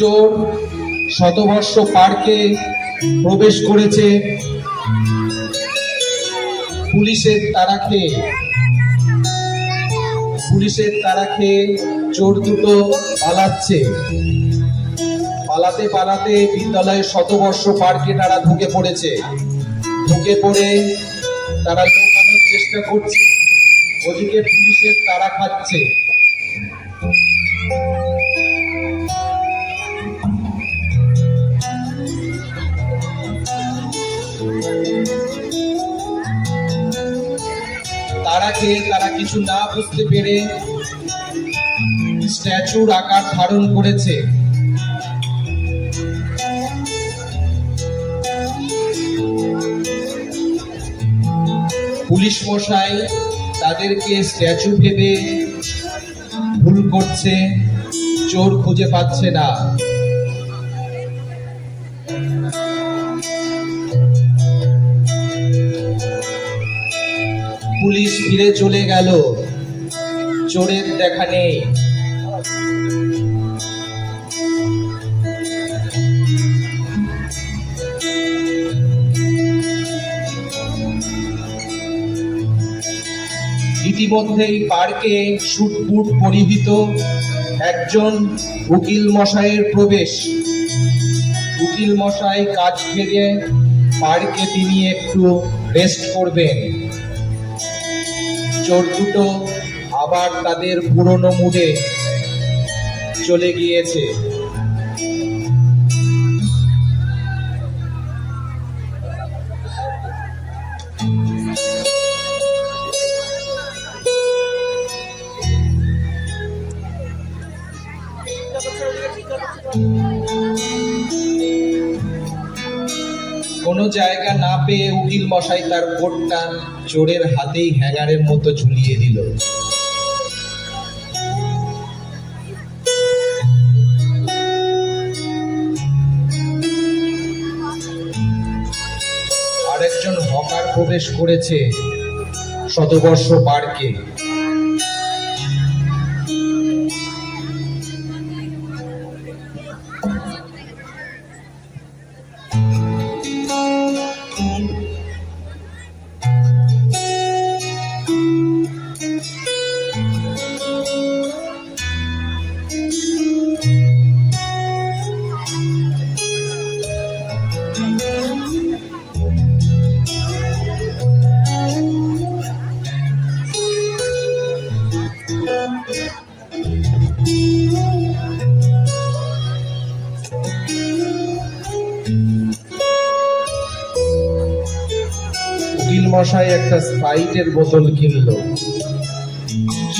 চোর শতবর্ষ পার্কে প্রবেশ করেছে। পুলিশের তারা খেয়ে পুলিশের তারা খেয়ে চোর দুটো পালাচ্ছে। পালাতে পালাতে বিদ্যালয়ের শতবর্ষ পার্কে তারা ঢুকে পড়েছে। ঢুকে পড়ে তারা লুকানোর চেষ্টা করছে। ওদিকে পুলিশের তারা খাচ্ছে। খেয়ে তারা কিছু না বুঝতে পেরে স্ট্যাচুর আকার ধারণ করেছে। পুলিশ মশাই তাদেরকে স্ট্যাচু ভেবে ভুল করছে, চোর খুঁজে পাচ্ছে না। পুলিশ ফিরে চলে গেল। চোরের দেখা নেই। ইতিমধ্যেই পার্কে শুটপুট পরিহিত একজন উকিল মশাইয়ের প্রবেশ। উকিল মশাই কাজ ফেরে পার্কে তিনি একটু রেস্ট করবেন। চোর দুটো আবার তাদের পুরনো মুডে চলে গিয়েছে। কোনো জায়গা মশাই তার কোটটা চোরের হাতেই হ্যাঙ্গারের মতো ঝুলিয়ে দিল। আরেকজন হকার প্রবেশ করেছে শতবর্ষ পার্কে। মশাই একটা স্প্রাইটের বোতল কিনলো।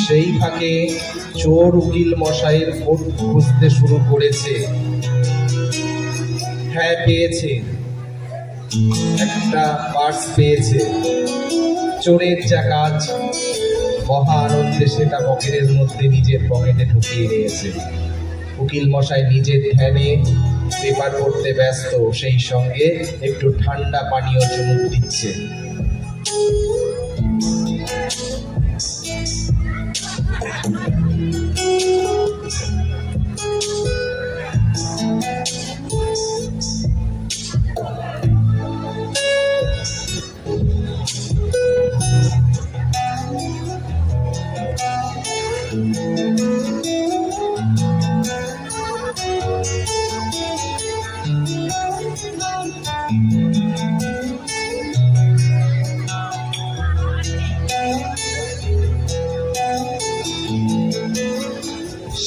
সেই ফাঁকে চোর উকিল মশাইয়ের কোট খুঁজতে শুরু করেছে। হ্যাঁ পেয়েছে। একটা পার্স পেয়েছে। চোরের যা কাজ, মহা আনন্দে সেটা পকেটের মধ্যে নিজের পকেটে ঢুকিয়ে নিয়েছে। উকিল মশাই নিজের ধ্যানে পেপার পড়তে ব্যস্ত, সেই সঙ্গে একটু ঠান্ডা পানীয় চুমুক দিচ্ছে।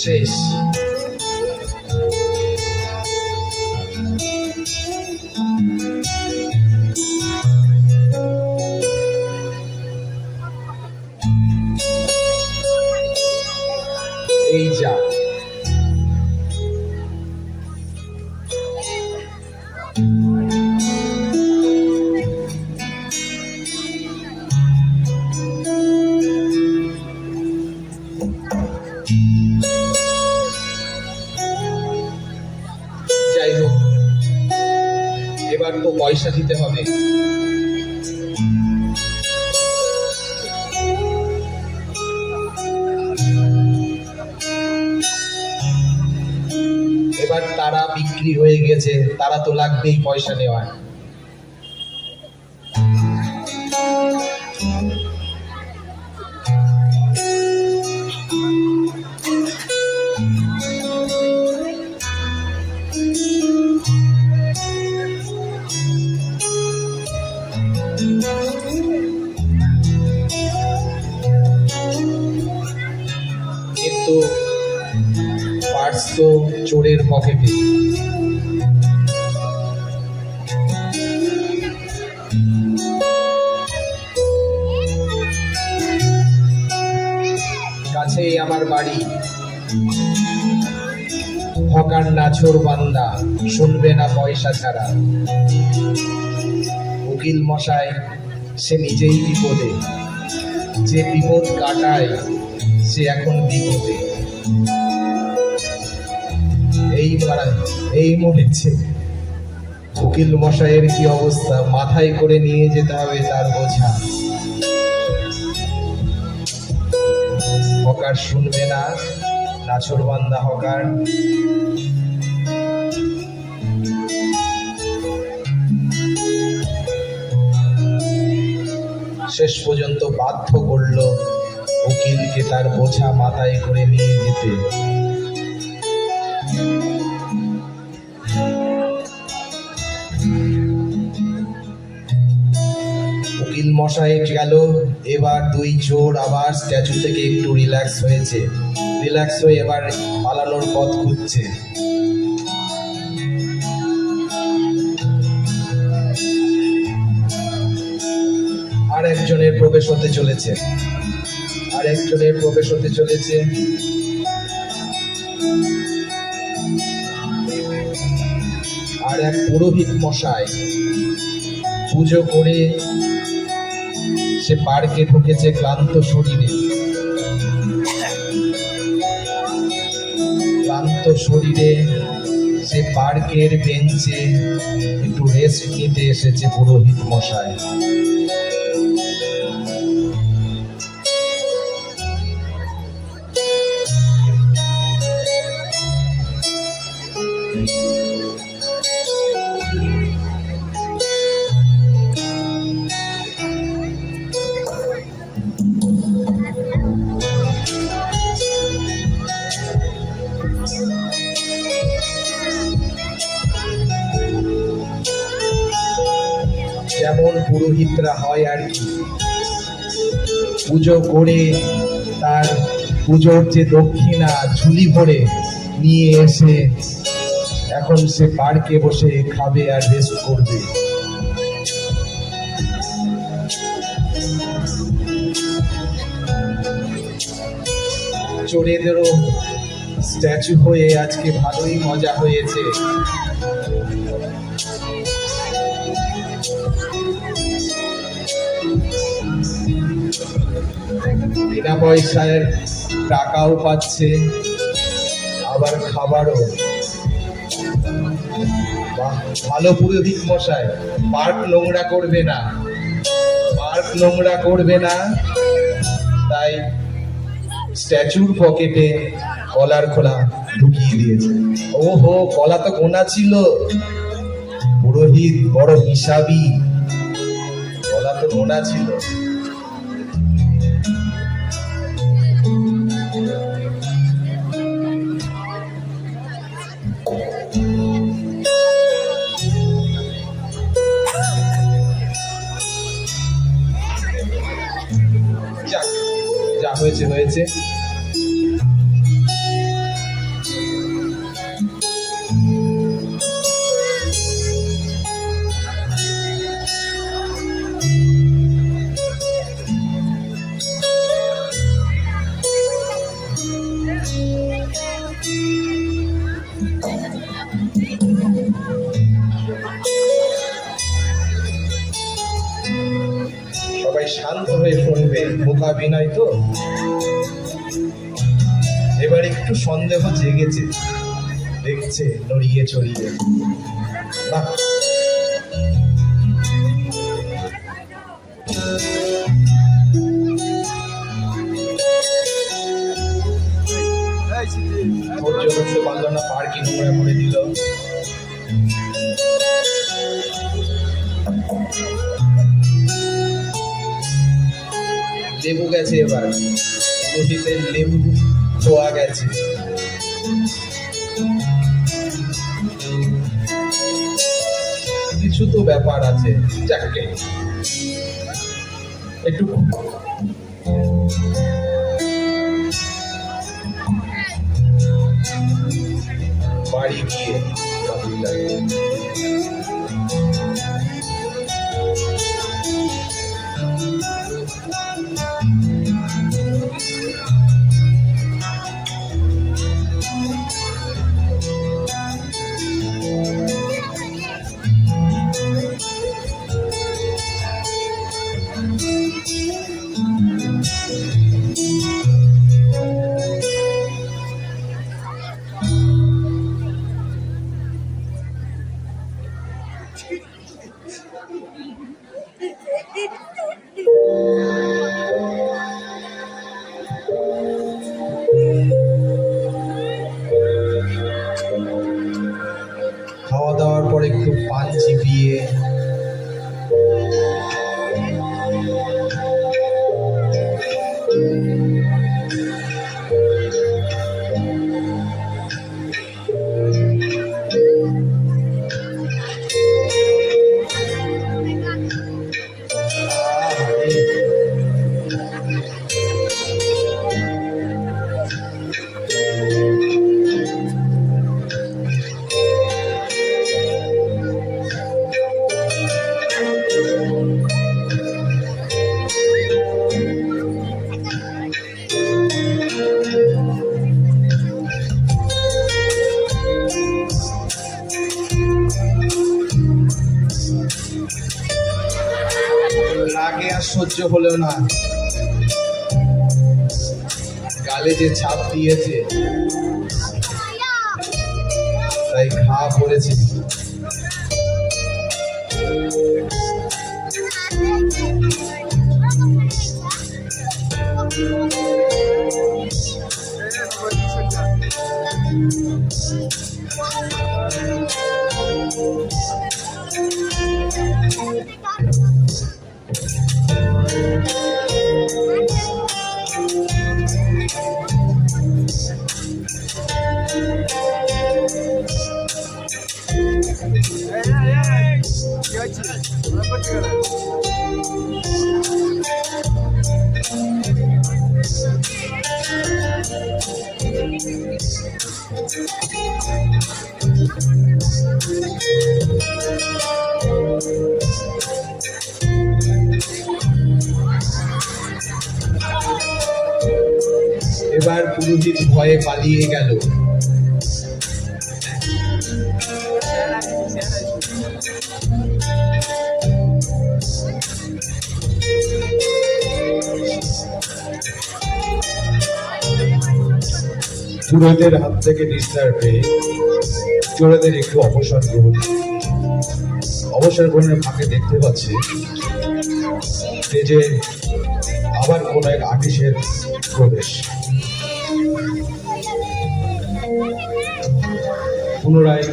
শেষ দিতে হবে। এবার তারা বিক্রি হয়ে গেছে তারা তো লাগবেই পয়সা নেওয়ার। হকার বান্দা, শুনবে না পয়সা ছাড়া। উকিল মশাই, সে নিজেই বিপদে। যে বিপদ কাটায়, সে এখন বিপদে। এই এই মরেছে উকিল মশাইয়ের কি অবস্থা? মাথায় করে নিয়ে যেতে হবে তার বোঝা। হকার শুনবে না নাছরবান্দা হকার। শেষ পর্যন্ত বাধ্য করল উকিলকে তার বোঝা মাথায় করে নিয়ে যেতে। উকিল মশাই গেল, এবার দুই চোর আবার স্ট্যাচু থেকে একটু রিল্যাক্স হয়েছে। রিল্যাক্স হয়ে এবার পালানোর পথ খুঁজছে। প্রবেশ হতে চলেছে। আর একজনের প্রবেশ হতে চলেছে। আর এক পুরোহিত মশাই পুজো করে সে পার্কে ঢুকেছে ক্লান্ত শরীরে। ক্লান্ত শরীরে সে পার্কের বেঞ্চে একটু রেস্ট নিতে এসেছে পুরোহিত মশাই। যেমন পুরোহিতরা হয় আর কি। পুজো করে তার পুজোর যে দক্ষিণা, ঝুলি ভরে নিয়ে এসে এখন সে পার্কে বসে খাবে আর রেস্ট করবে। চোরেদেরও স্ট্যাচু হয়ে আজকে ভালোই মজা হয়েছে। বিনা পয়সায় টাকাও পাচ্ছে, আবার খাবারও। ভালো পুরোহিত মশাই। পার্ক নোংরা করবে না। পার্ক নোংরা করবে না। তাই স্ট্যাচুর পকেটে কলার খোলা ঢুকিয়ে দিয়েছে। ও হো কলা তো গোনা ছিল। পুরোহিত বড় হিসাবি। কলা তো গোনা ছিল। হয়েছে দিকে চলে যায় বাহ। পার্কিং লেবু গেছে এবার। নদীতে লেবু খোয়া গেছে। কিছু তো ব্যাপার আছে। যাকে। একটু বাড়ি গিয়ে সহ্য হলো না। গালে যে ছাপ দিয়েছে তাই ঘা পড়েছে। এবার পুরোহিত ভয়ে পালিয়ে গেল। পুরোহিতের হাত থেকে নিস্তার পেয়ে চোরেদের একটু অবসর গ্রহণ অবসর গ্রহণের ফাঁকে দেখতে পাচ্ছি স্টেজে আবার কোন এক আর্টিস্টের প্রবেশ। পুনরায়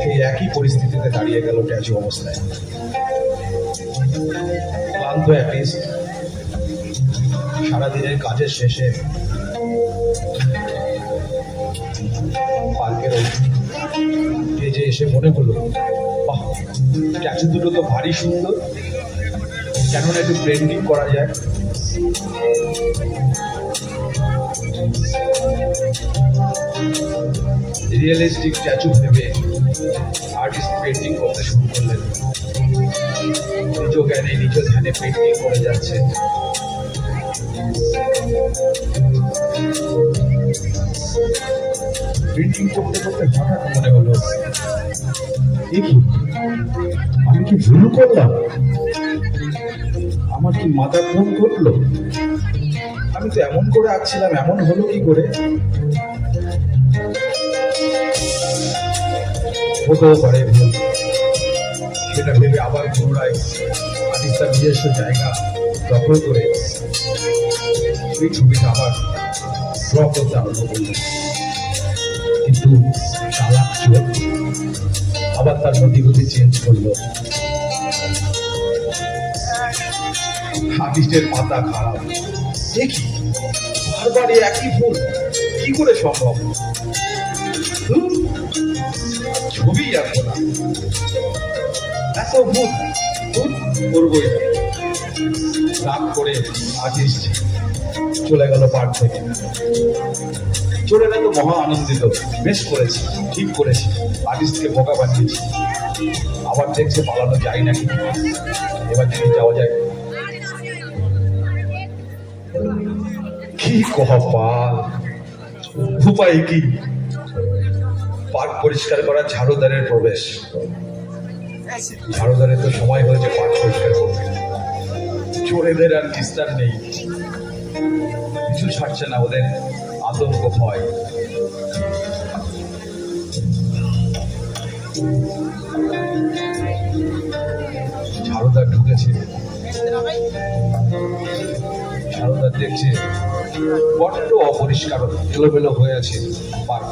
সেই একই পরিস্থিতিতে দাঁড়িয়ে গেল ট্যাচু অবস্থায়। ক্লান্ত অ্যাটিস্ট সারাদিনের কাজের শেষে ওই স্টেজে এসে মনে হলো বাহ ট্যাচু দুটো তো ভারী সুন্দর। কেননা একটু পেন্টিং করা যায়। রিয়েলিস্টিক স্ট্যাচু ভেবে আর্টিস্ট পেন্টিং করতে শুরু করলেন। নিজ জ্ঞানে নিজ ধ্যানে পেন্টিং করে যাচ্ছে। পেন্টিং করতে করতে হঠাৎ মনে হলো আমি কি ভুল করলাম? আমার কি মাথা ফোন করল? আমি তো এমন করে আঁকছিলাম, এমন হলো কি করে? হতেও পারে ভুল। সেটা ভেবে আবার পুনরায় আর্টিস্টার নিজস্ব জায়গা দখল করে সেই ছবিটা আবার ড্র করতে আরম্ভ করলেন কিন্তু চালাক চোর আবার তার নদীগতি চেঞ্জ করল। হাতিসের মাথা খারাপ। দেখি বারবার একই ফুল কি করে সম্ভব? ছবি আঁকবো এত ভুল ভুল করবোই রাগ করে আর্টিস্ট চলে গেল পার্ক থেকে। চলে গেল মহা আনন্দিত। বেশ করেছি, ঠিক করেছি আর্টিস্টকে বোকা বানিয়েছি। আবার দেখছে পালানো যায় নাকি? এবার যদি যাওয়া যায়। কি কপাল উপায় কি? পার্ক পরিষ্কার করা ঝাড়ুদারের প্রবেশ। ঝাড়ুদারের তো সময় হয়েছে পার্ক পরিষ্কার করবে চোরেদের আর নিস্তার নেই। কিছু ছাড়ছে না ওদের। আতঙ্ক ভয় ঝাড়ুদার ঢুকেছে। ঝাড়ুদার দেখছে বড্ড অপরিষ্কার, এলোমেলো হয়ে আছে পার্ক।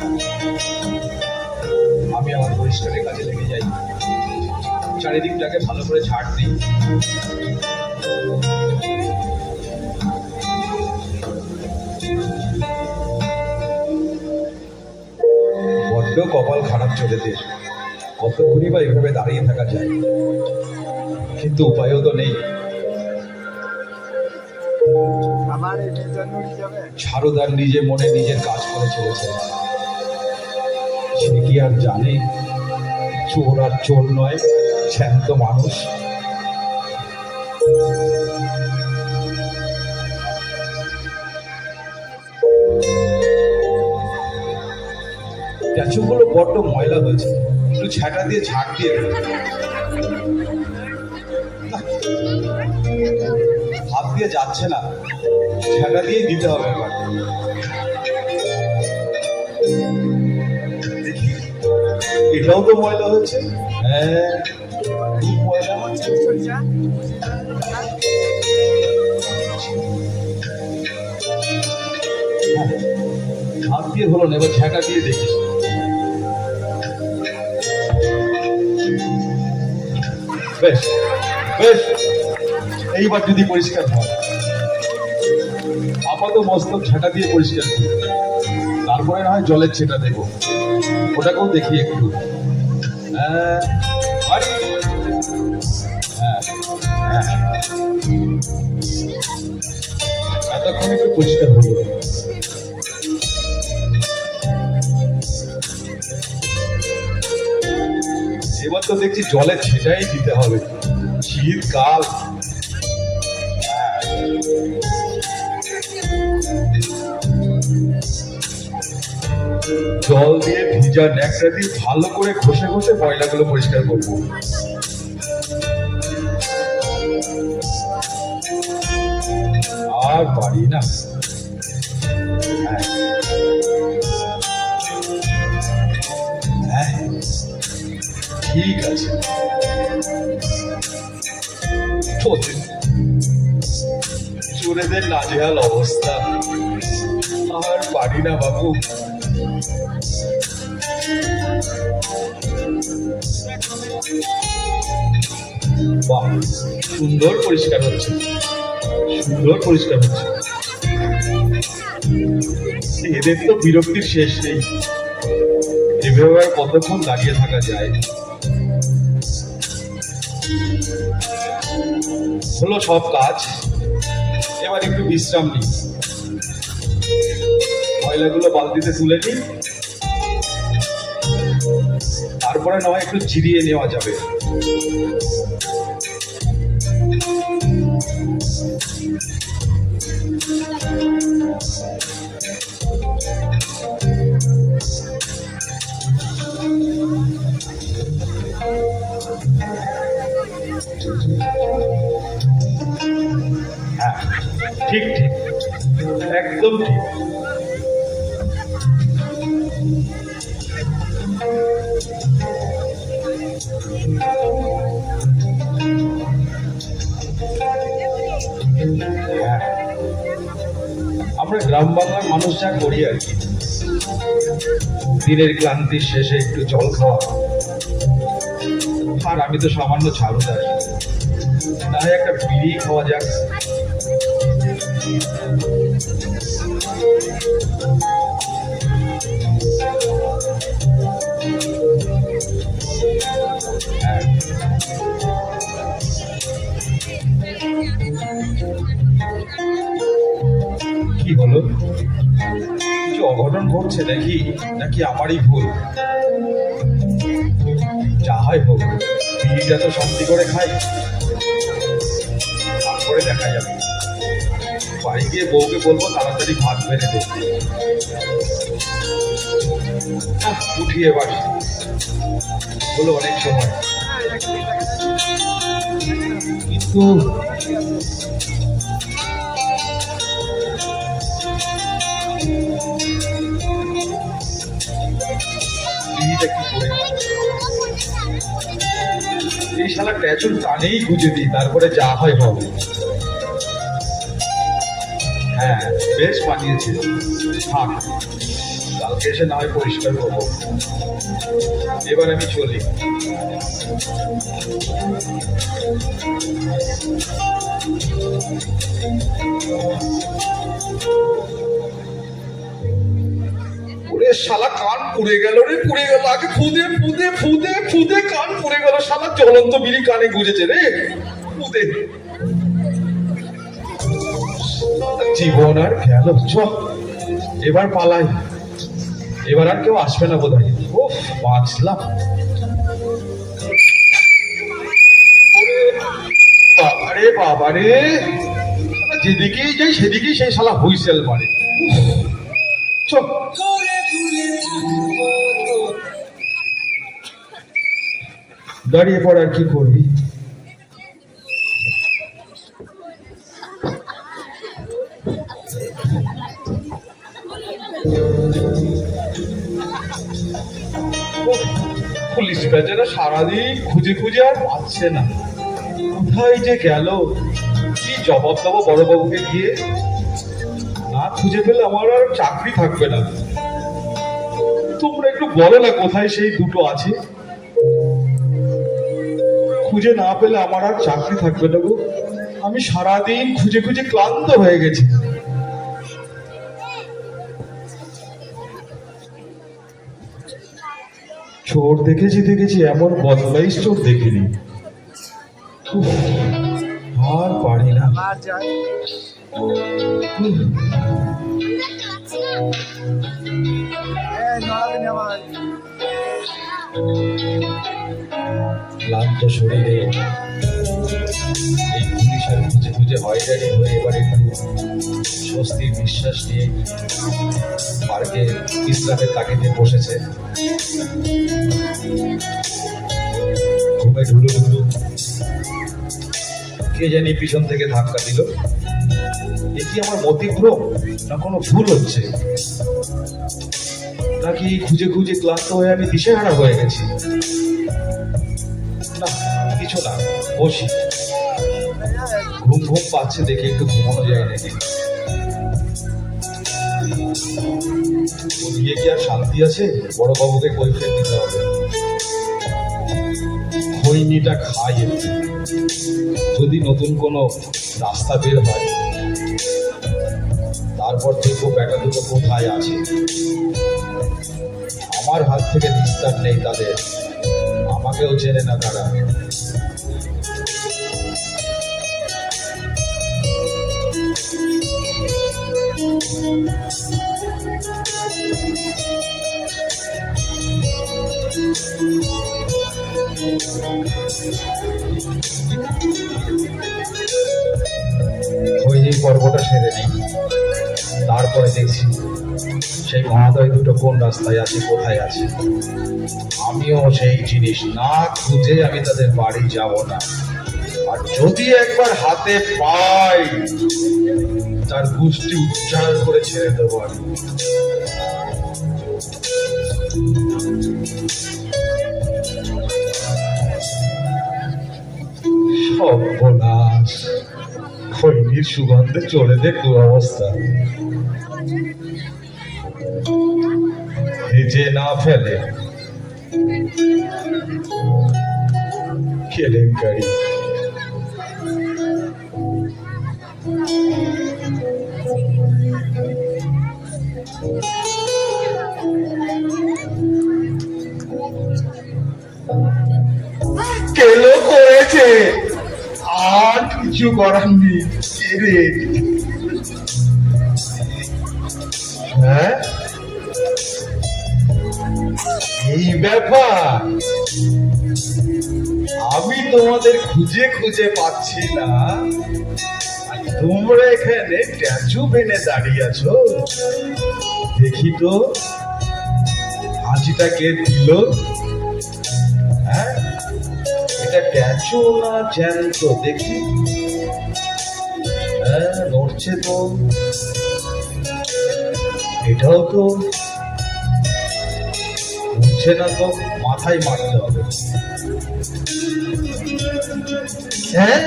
আমি আমার পরিষ্কারের কাজে লেগে যাই। চারিদিকটাকে ভালো করে ঝাড় দিই। বড্ড কপাল খারাপ চলেদের কতক্ষণই বা এভাবে দাঁড়িয়ে থাকা যায়? কিন্তু উপায়ও তো নেই। সারদার নিজে মনে নিজের কাজ করে চলেছে। সে কি আর জানে? চোর আর চোর নয় জ্যান্ত মানুষ। স্ট্যাচুগুলো বড্ড ময়লা হয়েছে। একটু ঝাঁটা দিয়ে ঝাড় দিয়ে। হাত দিয়ে যাচ্ছে না। ঝাঁটা দিয়ে দিতে হবে এবার। এটাও তো ময়লা হয়েছে? হ্যাঁ। ময়লা হাত দিয়ে হলো না, এবার ঝাঁটা দিয়ে দেখি। বেশ বেশ। এইবার যদি পরিষ্কার হয়। আপাতত মস্তক ঝাঁটা দিয়ে পরিষ্কার করি। তারপরে না হয় জলের ছেটা দেব। ওটাকেও দেখি একটু। হ্যাঁ হ্যাঁ হ্যাঁ। এতক্ষণ একটু পরিষ্কার হলো। তো দেখছি জলের ছেটাই দিতে হবে। শীতকাল জল দিয়ে ভিজা ন্যাকড়া দিয়ে ভালো করে ঘষে ঘষে ময়লাগুলো পরিষ্কার করব। আর পারি না। ঠিক আছে। চোরেদের নাজেহাল অবস্থা। আর পারি না বাবু। বাহ, সুন্দর পরিষ্কার হচ্ছে। সুন্দর পরিষ্কার হচ্ছে। এদের তো বিরক্তির শেষ নেই। এভাবে আর কতক্ষণ দাঁড়িয়ে থাকা যায়? হলো সব কাজ। এবার একটু বিশ্রাম নিই। ময়লাগুলো বালতিতে তুলে নিই। তারপরে নয়, একটু জিরিয়ে নেওয়া যাবে। করি আর কি। দিনের ক্লান্তির শেষে একটু জল খাওয়া। আর আমি তো সামান্য ঝাড়ুদার না হয় একটা বিড়ি খাওয়া যাক। অঘটন ঘটছে নাকি নাকি আমারই ভুল? যা হয় হোক বিড়িটা তো শান্তি করে খাই। তারপরে দেখা যাবে। বাড়ি গিয়ে বউকে বলব তাড়াতাড়ি ভাত বেড়ে দে। আহ, উঠি এবার। হলো অনেক সময়। কিন্তু এই শালা ট্যাচুর কানেই গুজে দিই, তারপরে যা হয় হবে। হ্যাঁ বেশ বানিয়েছে। থাক, কালকে এসে না হয় পরিষ্কার করব। এবার আমি চলি। ওরে শালা কান পুড়ে গেল রে, পুড়ে গেল। আগে ফুদে ফুদে ফুদে ফুদে কান পুড়ে গেল শালা, জ্বলন্ত বিড়ি কানে গুজেছে রে। ফুদে। জীবন আর গেল, চ। এবার পালাই। এবার আর কেউ আসবে না বোধ হয় ও বাঁচলাম। বাবারে বাবারে। যেদিকেই যাই, সেদিকেই সেই শালা হুইসেল মারে। চল দাঁড়িয়ে পড় আর কি করবি? পুলিশ বেচারা সারাদিন খুঁজে খুঁজে আর পাচ্ছে না। কোথায় যে গেল? কি জবাব দেবো বড়বাবুকে গিয়ে? না খুঁজে পেলে আমার আর চাকরি থাকবে না। তোমরা একটু বলো না কোথায় সেই দুটো আছে? খুঁজে না পেলে আমার আর চাকরি থাকবে না গো। আমি সারাদিন খুঁজে খুঁজে ক্লান্ত হয়ে গেছি। চোর দেখেছি দেখেছি এমন বদমাইশ চোর দেখিনি। উফ, আর পারি না। আর যাই উফ, এই নড়াবি না ভাই ক্লান্ত শরীরে এই পুলিশের খুঁজে খুঁজে হয়রানি হয়ে এবার একটু স্বস্তির নিঃশ্বাস নিয়ে পার্কে বিশ্রামের তাগিদে বসেছে। ঘুমে ঢুলু ঢুলু। কে জানি পিছন থেকে ধাক্কা দিল। এ কি আমার মতিভ্রম না কোনো ভুল হচ্ছে? নাকি খুঁজে খুঁজে ক্লান্ত হয়ে আমি দিশেহারা হয়ে গেছি? না, কিছু না, বসি। ঘুম ঘুম পাচ্ছে দেখে একটু ঘুমানো যায় নাকি? গিয়ে কি আর শান্তি আছে? বড় বাবুকে কৈফিয়ত দিতে হবে। খৈনিটা খাই যদি নতুন কোনো রাস্তা বের হয়, তারপর দেখব ব্যাটা দুটো কোথায় আছে। আমার হাত থেকে নিস্তার নেই তাদের। আমাকেও চেনে না তারা। ওই পর্বটা সেরে নিই। তারপরে দেখছি সেই মহাদয় দুটো কোন রাস্তায় আছে, কোথায় আছে। আমিও সেই জিনিস না খুঁজে আমি তাদের বাড়ি যাব না। আর যদি একবার হাতে পাই, তার গোষ্ঠী উচ্চারণ করে ছেড়ে দেবো আমি। সর্বনাশ। খৈনির সুগন্ধে চলে দে অবস্থা ভেজে না ফেলে। কেলেঙ্কারি কেলো করেছে? আর কিছু করার নেই। রে। হ্যাঁ? এই ব্যাপার। আমি তোমাদের খুঁজে খুঁজে পাচ্ছি না তোমরা এখানে ট্যাচু বেনে দাঁড়িয়ে আছো। দেখি তো, হাঁচিটা কে দিল? এটা না জ্যান্ত দেখি? হ্যাঁ নড়ছে তো। এটাও তো উঠছে না তো, মাথায় মারতে হবে। হ্যাঁ।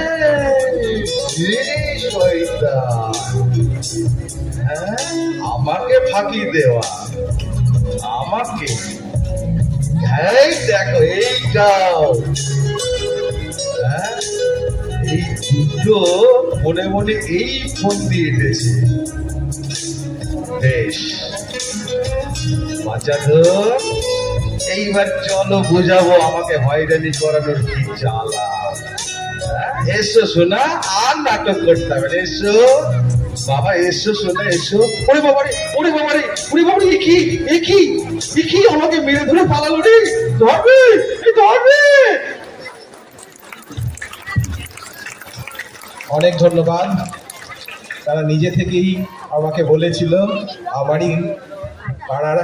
হ্যাঁ আমাকে ফাঁকি দেওয়া। আমাকে। এই দেখো, এইটাও। হ্যাঁ মনে মনে এই ফোন দিয়ে দিয়েছে বেশ। বাচ্চা তো, এইবার চলো বুঝাবো আমাকে হয়রানি করানোর কি জ্বালা। হ্যাঁ? এসো শোনা আর নাটক করতে হবে এসো। বাবা, এসো শোনা এসো। ওরে বাবারে ওরে বাবারে ওরে বাবারে এ কি এ কি এ কি আমাকে মেরে ধরে পালালো রে? ধরবে ধরবে। অনেক ধন্যবাদ। তারা নিজে থেকেই আমাকে বলেছিল আমারই পাড়ার